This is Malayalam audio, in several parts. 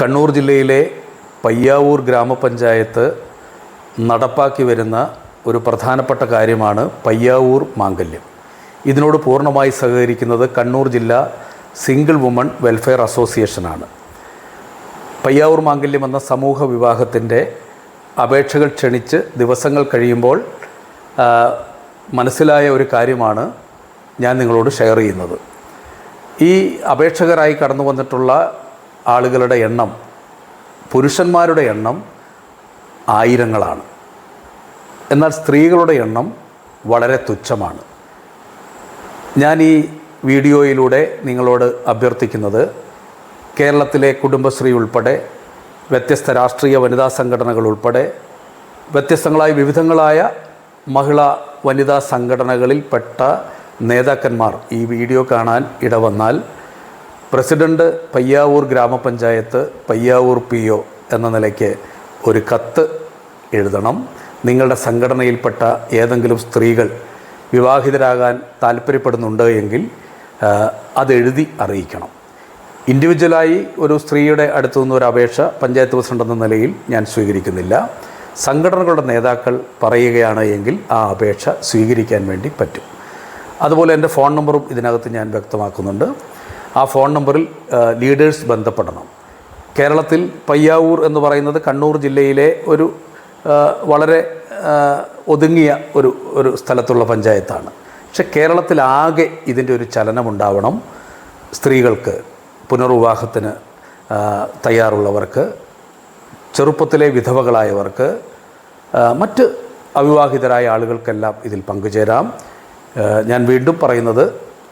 കണ്ണൂർ ജില്ലയിലെ പയ്യാവൂർ ഗ്രാമപഞ്ചായത്ത് നടപ്പാക്കി വരുന്ന ഒരു പ്രധാനപ്പെട്ട കാര്യമാണ് പയ്യാവൂർ മാംഗല്യം. ഇതിനോട് പൂർണമായി സഹകരിക്കുന്നത് കണ്ണൂർ ജില്ല സിംഗിൾ വുമൺ വെൽഫെയർ അസോസിയേഷനാണ് പയ്യാവൂർ മാംഗല്യം എന്ന സമൂഹ വിവാഹത്തിന്റെ അപേക്ഷകൾ ക്ഷണിച്ച് ദിവസങ്ങൾ കഴിയുമ്പോൾ മനസ്സിലായ ഒരു കാര്യമാണ് ഞാൻ നിങ്ങളോട് ഷെയർ ചെയ്യുന്നത്. ഈ അപേക്ഷകരായി കടന്നു വന്നിട്ടുള്ള ആളുകളുടെ എണ്ണം പുരുഷന്മാരുടെ എണ്ണം ആയിരങ്ങളാണ്. എന്നാൽ സ്ത്രീകളുടെ എണ്ണം വളരെ തുച്ഛമാണ്. ഞാൻ ഈ വീഡിയോയിലൂടെ നിങ്ങളോട് അഭ്യർത്ഥിക്കുന്നത് കേരളത്തിലെ കുടുംബശ്രീ ഉൾപ്പെടെ വ്യത്യസ്ത രാഷ്ട്രീയ വനിതാ സംഘടനകൾ ഉൾപ്പെടെ വ്യത്യസ്തങ്ങളായ വിവിധങ്ങളായ മഹിളാ വനിതാ സംഘടനകളിൽപ്പെട്ട നേതാക്കന്മാർ ഈ വീഡിയോ കാണാൻ ഇടവന്നാൽ പ്രസിഡന്റ് പയ്യാവൂർ ഗ്രാമപഞ്ചായത്ത് പയ്യാവൂർ പി ഒ എന്ന നിലയ്ക്ക് ഒരു കത്ത് എഴുതണം. നിങ്ങളുടെ സംഘടനയിൽപ്പെട്ട ഏതെങ്കിലും സ്ത്രീകൾ വിവാഹിതരാകാൻ താല്പര്യപ്പെടുന്നുണ്ട് എങ്കിൽ അതെഴുതി അറിയിക്കണം. ഇൻഡിവിജ്വലായി ഒരു സ്ത്രീയുടെ അടുത്തു നിന്ന് ഒരു അപേക്ഷ പഞ്ചായത്ത് പ്രസിഡന്റ് എന്ന നിലയിൽ ഞാൻ സ്വീകരിക്കുന്നില്ല. സംഘടനകളുടെ നേതാക്കൾ പറയുകയാണ് എങ്കിൽ ആ അപേക്ഷ സ്വീകരിക്കാൻ വേണ്ടി പറ്റും. അതുപോലെ എന്റെ ഫോൺ നമ്പറും ഇതിനകത്ത് ഞാൻ വ്യക്തമാക്കുന്നുണ്ട്. ആ ഫോൺ നമ്പറിൽ ലീഡേഴ്സ് ബന്ധപ്പെടണം. കേരളത്തിൽ പയ്യാവൂർ എന്ന് പറയുന്നത് കണ്ണൂർ ജില്ലയിലെ ഒരു വളരെ ഒതുങ്ങിയ ഒരു ഒരു സ്ഥലത്തുള്ള പഞ്ചായത്താണ്. പക്ഷെ കേരളത്തിലാകെ ഇതിന്റെ ഒരു ചലനമുണ്ടാവണം സ്ത്രീകൾക്ക് പുനർവിവാഹത്തിന് തയ്യാറുള്ളവർക്ക് ചെറുപ്പത്തിലെ വിധവകളായവർക്ക് മറ്റ് അവിവാഹിതരായ ആളുകൾക്കെല്ലാം ഇതിൽ പങ്കുചേരാം. ഞാൻ വീണ്ടും പറയുന്നത്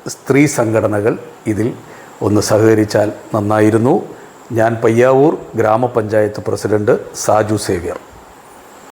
സ്ത്രീ സംഘടനകൾ ഇതിൽ ഒന്ന് സഹകരിച്ചാൽ നന്നായിരുന്നു. ഞാൻ പയ്യാവൂർ ഗ്രാമപഞ്ചായത്ത് പ്രസിഡന്റ് സാജു സേവ്യർ.